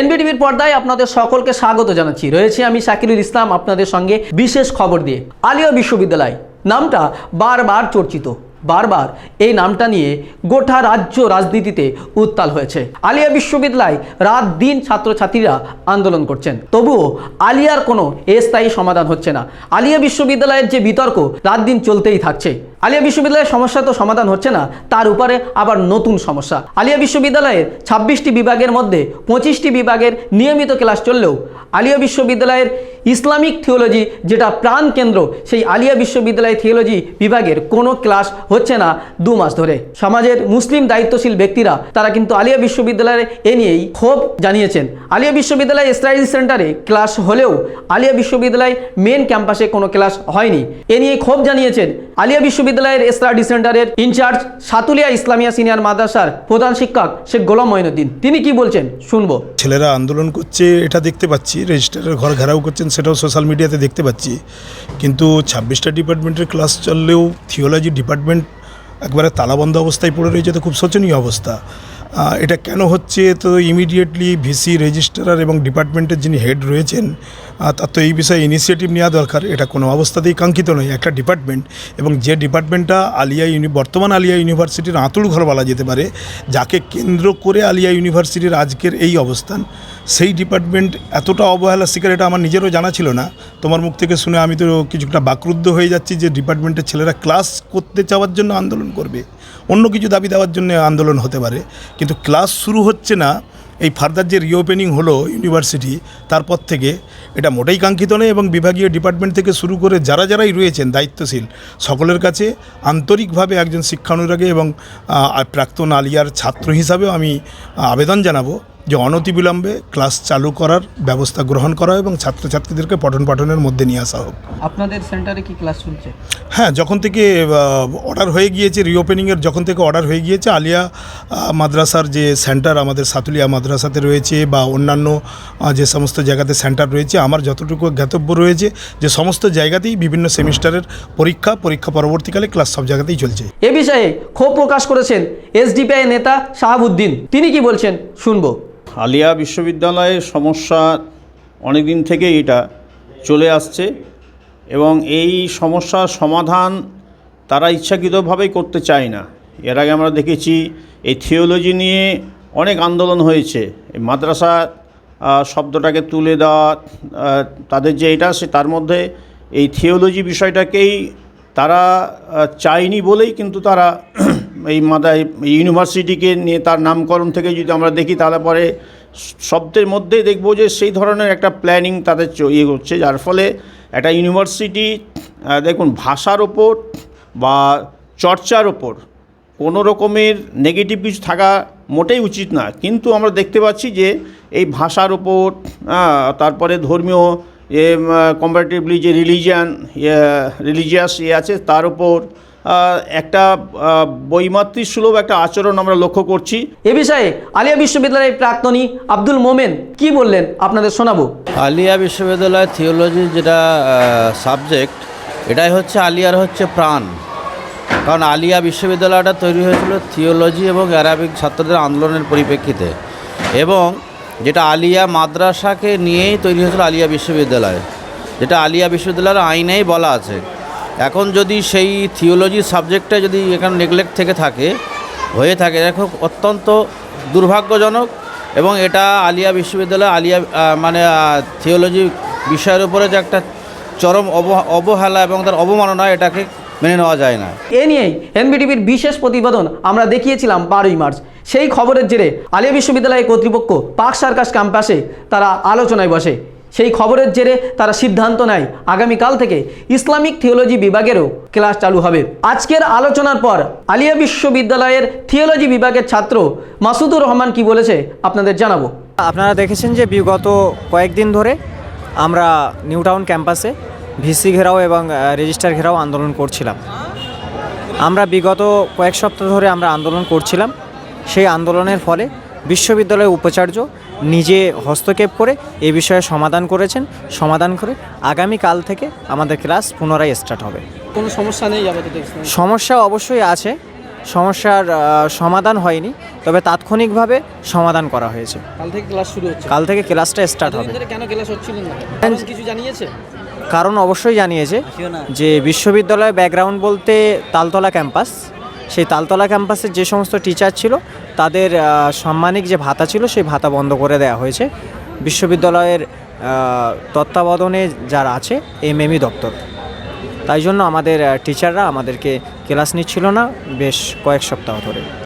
এনবিটিভির পর্দায় আপনাদের সকলকে স্বাগত জানাচ্ছি। রয়েছে আমি শাকিরুল ইসলাম আপনাদের সঙ্গে বিশেষ খবর দিয়ে। আলিয়া বিশ্ববিদ্যালয়, নামটা বারবার চর্চিত। বারবার এই নামটা নিয়ে গোটা রাজ্য রাজনীতিতে উত্তাল হয়েছে। আলিয়া বিশ্ববিদ্যালয় রাত দিন ছাত্রছাত্রীরা আন্দোলন করছেন। তবুও আলিয়ার কোনো স্থায়ী সমাধান হচ্ছে না। আলিয়া বিশ্ববিদ্যালয়ের যে বিতর্ক রাত দিন চলতেই থাকছে। আলিয়া বিশ্ববিদ্যালয়ের সমস্যা তো সমাধান হচ্ছে না, তার উপরে আবার নতুন সমস্যা। আলিয়া বিশ্ববিদ্যালয়ের ছাব্বিশটি বিভাগের মধ্যে পঁচিশটি বিভাগের নিয়মিত ক্লাস চললেও আলিয়া বিশ্ববিদ্যালয়ের ইসলামিক থিওলজি যেটা প্রাণ কেন্দ্র, সেই আলিয়া বিশ্ববিদ্যালয় থিওলজি বিভাগের কোনো ক্লাস হচ্ছে না দু মাস ধরে। সমাজের মুসলিম দায়িত্বশীল ব্যক্তিরা, তারা কিন্তু আলিয়া বিশ্ববিদ্যালয়ের এ নিয়েই ক্ষোভ জানিয়েছেন। আলিয়া বিশ্ববিদ্যালয় স্টাডি সেন্টারে ক্লাস হলেও আলিয়া বিশ্ববিদ্যালয় মেন ক্যাম্পাসে কোনো ক্লাস হয়নি। এ নিয়ে ক্ষোভ জানিয়েছেন আলিয়া বিশ্ববিদ্যালয়ের স্টাডি সেন্টারের ইনচার্জ সাতুলিয়া ইসলামিয়া সিনিয়র মাদ্রাসার প্রধান শিক্ষক শেখ গোলাম মঈনুদ্দিন তিনি কি বলছেন? শুনব। ছেলেরা আন্দোলন করছে, এটা দেখতে পাচ্ছি রেজিস্ট্রারের ঘর ঘেরাও করছেন, সেটাও সোশ্যাল মিডিয়াতে দেখতে পাচ্ছি। কিন্তু ছাব্বিশটা ডিপার্টমেন্টের ক্লাস চললেও থিওলজি ডিপার্টমেন্ট একবারে তালাবন্ধ অবস্থায় পড়ে রয়েছে, তো খুব শোচনীয় অবস্থা। এটা কেন হচ্ছে? তো ইমিডিয়েটলি ভিসি রেজিস্ট্রার এবং ডিপার্টমেন্টের যিনি হেড রয়েছেন তার তো এই বিষয়ে ইনিশিয়েটিভ নেওয়া দরকার। এটা কোনো অবস্থাতেই কাঙ্ক্ষিত নয়। একটা ডিপার্টমেন্ট এবং যে ডিপার্টমেন্টটা আলিয়া ইউনি বর্তমান আলিয়া ইউনিভার্সিটির আঁতুড় ঘর বলা যেতে পারে, যাকে কেন্দ্র করে আলিয়া ইউনিভার্সিটির আজকের এই অবস্থান, সেই ডিপার্টমেন্ট এতটা অবহেলা শিকার, এটা আমার নিজেরও জানা ছিল না। তোমার মুখ থেকে শুনে আমি তো কিছুটা বাকরুদ্ধ হয়ে যাচ্ছি যে ডিপার্টমেন্টের ছেলেরা ক্লাস করতে চাওয়ার জন্য আন্দোলন করবে। অন্য কিছু দাবি দেওয়ার জন্য আন্দোলন হতে পারে। কিন্তু ক্লাস শুরু হচ্ছে না এই ফার্দার যে রিওপেনিং হলো ইউনিভার্সিটি তারপর থেকে এটা মোটেই কাঙ্ক্ষিত নয় এবং বিভাগীয় ডিপার্টমেন্ট থেকে শুরু করে যারা যারাই রয়েছেন দায়িত্বশীল, সকলের কাছে আন্তরিকভাবে একজন শিক্ষানুরাগী এবং প্রাক্তন আলিয়ার ছাত্র হিসাবেও আমি আবেদন জানাব। যে অনতিবিলম্বে ক্লাস চালু করার ব্যবস্থা গ্রহণ করা এবং ছাত্রছাত্রীদেরকে পঠন পাঠনের মধ্যে নিয়ে আসা হোক। আপনাদের সেন্টারে কি ক্লাস চলছে? হ্যাঁ যখন থেকে অর্ডার হয়ে গিয়েছে রিওপেনিংয়ের যখন থেকে অর্ডার হয়ে গিয়েছে আলিয়া মাদ্রাসার যে সেন্টার আমাদের সাতুলিয়া মাদ্রাসাতে রয়েছে বা অন্যান্য যে সমস্ত জায়গাতে সেন্টার রয়েছে আমার যতটুকু জ্ঞাতব্য রয়েছে যে সমস্ত জায়গাতেই বিভিন্ন সেমিস্টারের পরীক্ষা পরীক্ষা পরবর্তীকালে ক্লাস সব জায়গাতেই চলছে। এ বিষয়ে ক্ষোভ প্রকাশ করেছেন এসডিপিআই নেতা শাহাবুদ্দিন। তিনি কি বলছেন? শুনব। আলিয়া বিশ্ববিদ্যালয়ের সমস্যা অনেক দিন থেকেই এটা চলে আসছে এবং এই সমস্যার সমাধান তারা ইচ্ছাকৃতভাবেই করতে চায় না। এর আগে আমরা দেখেছি এই থিওলজি নিয়ে অনেক আন্দোলন হয়েছে। মাদ্রাসা শব্দটাকে তুলে দেওয়া তাদের যে এটা সে তার মধ্যে এই থিওলজি বিষয়টাকেই তারা চায়নি বলেই কিন্তু তারা এই মাদা ইউনিভার্সিটিকে নিয়ে তার নামকরণ থেকে যদি আমরা দেখি তাহলে পরে শব্দের মধ্যেই দেখব যে সেই ধরনের একটা প্ল্যানিং তাদের ইয়ে করছে যার ফলে একটা ইউনিভার্সিটি দেখুন ভাষার ওপর বা চর্চার ওপর কোনো রকমের নেগেটিভ কিছু থাকা মোটেই উচিত না। কিন্তু আমরা দেখতে পাচ্ছি যে এই ভাষার ওপর তারপরে ধর্মীয় এ কম্পারেটিভলি যে রিলিজিয়ান রিলিজিয়াস ইয়ে আছে তার উপর আহ, একটা আহ, বৈমাতৃক সুলভ একটা আচরণ আমরা লক্ষ্য করছি। এ বিষয়ে আলিয়া বিশ্ববিদ্যালয়ের প্রাক্তনী আব্দুল মোমেন কি বললেন আপনাদের শোনাবো। আলিয়া বিশ্ববিদ্যালয় থিওলজি যেটা সাবজেক্ট এটাই হচ্ছে আলিয়ার হচ্ছে প্রাণ। কারণ আলিয়া বিশ্ববিদ্যালয়টা তৈরি হয়েছিল থিওলজি এবং অ্যারাবিক ছাত্রদের আন্দোলনের পরিপ্রেক্ষিতে। এবং যেটা আলিয়া মাদ্রাসাকে নিয়েই তৈরি হয়েছিল আলিয়া বিশ্ববিদ্যালয়। যেটা আলিয়া বিশ্ববিদ্যালয়ের আইনেই বলা আছে। এখন যদি সেই থিওলজি সাবজেক্টটা যদি এখানে নেগলেক্ট থেকে থাকে, হয়ে থাকে এটা খুব অত্যন্ত দুর্ভাগ্যজনক এবং এটা আলিয়া বিশ্ববিদ্যালয়, আলিয়া মানে থিওলজি বিষয়ের উপরে যে একটা চরম অব- অবহেলা এবং তার অবমাননা, এটাকে মেনে নেওয়া যায় না। এ নিয়েই এনবিটিভির বিশেষ প্রতিবেদন আমরা দেখিয়েছিলাম বারোই মার্চ। সেই খবরের জেরে আলিয়া বিশ্ববিদ্যালয়ের কর্তৃপক্ষ পার্ক সার্কাস ক্যাম্পাসে তারা আলোচনায় বসে। সেই খবরের জেরে তারা সিদ্ধান্ত নেয়, আগামীকাল থেকে ইসলামিক থিওলজি বিভাগেরও ক্লাস চালু হবে। আজকের আলোচনার পর আলিয়া বিশ্ববিদ্যালয়ের থিওলজি বিভাগের ছাত্র মাসুদুর রহমান কি বলেছে আপনাদের জানাব। আপনারা দেখেছেন যে বিগত কয়েকদিন ধরে আমরা নিউ টাউন ক্যাম্পাসে ভিসি ঘেরাও এবং রেজিস্টার ঘেরাও আন্দোলন করছিলাম। আমরা বিগত কয়েক সপ্তাহ ধরে আমরা আন্দোলন করছিলাম। সেই আন্দোলনের ফলে বিশ্ববিদ্যালয়ের উপাচার্য নিজে হস্তক্ষেপ করে এ বিষয়ে সমাধান করেছেন সমাধান করে আগামী কাল থেকে আমাদের ক্লাস পুনরায় স্টার্ট হবে। কোনো সমস্যা নেই সমস্যা অবশ্যই আছে সমস্যার সমাধান হয়নি তবে তাৎক্ষণিকভাবে সমাধান করা হয়েছে। কাল থেকে ক্লাস শুরু হচ্ছে। কাল থেকে ক্লাসটা স্টার্ট হবে। কেন ক্লাস হচ্ছিল না? কিছু জানিয়েছে? কারণ অবশ্যই জানিয়েছে যে বিশ্ববিদ্যালয়ের ব্যাকগ্রাউন্ড বলতে তালতলা ক্যাম্পাস সেই তালতলা ক্যাম্পাসের যে সমস্ত টিচার ছিল তাদের সম্মানিক যে ভাতা ছিল সেই ভাতা বন্ধ করে দেওয়া হয়েছে। বিশ্ববিদ্যালয়ের তত্ত্বাবধানে যারা আছে এম এমএমই দপ্তর। তাই জন্য আমাদের টিচাররা আমাদেরকে ক্লাস নিচ্ছিল না বেশ কয়েক সপ্তাহ ধরে।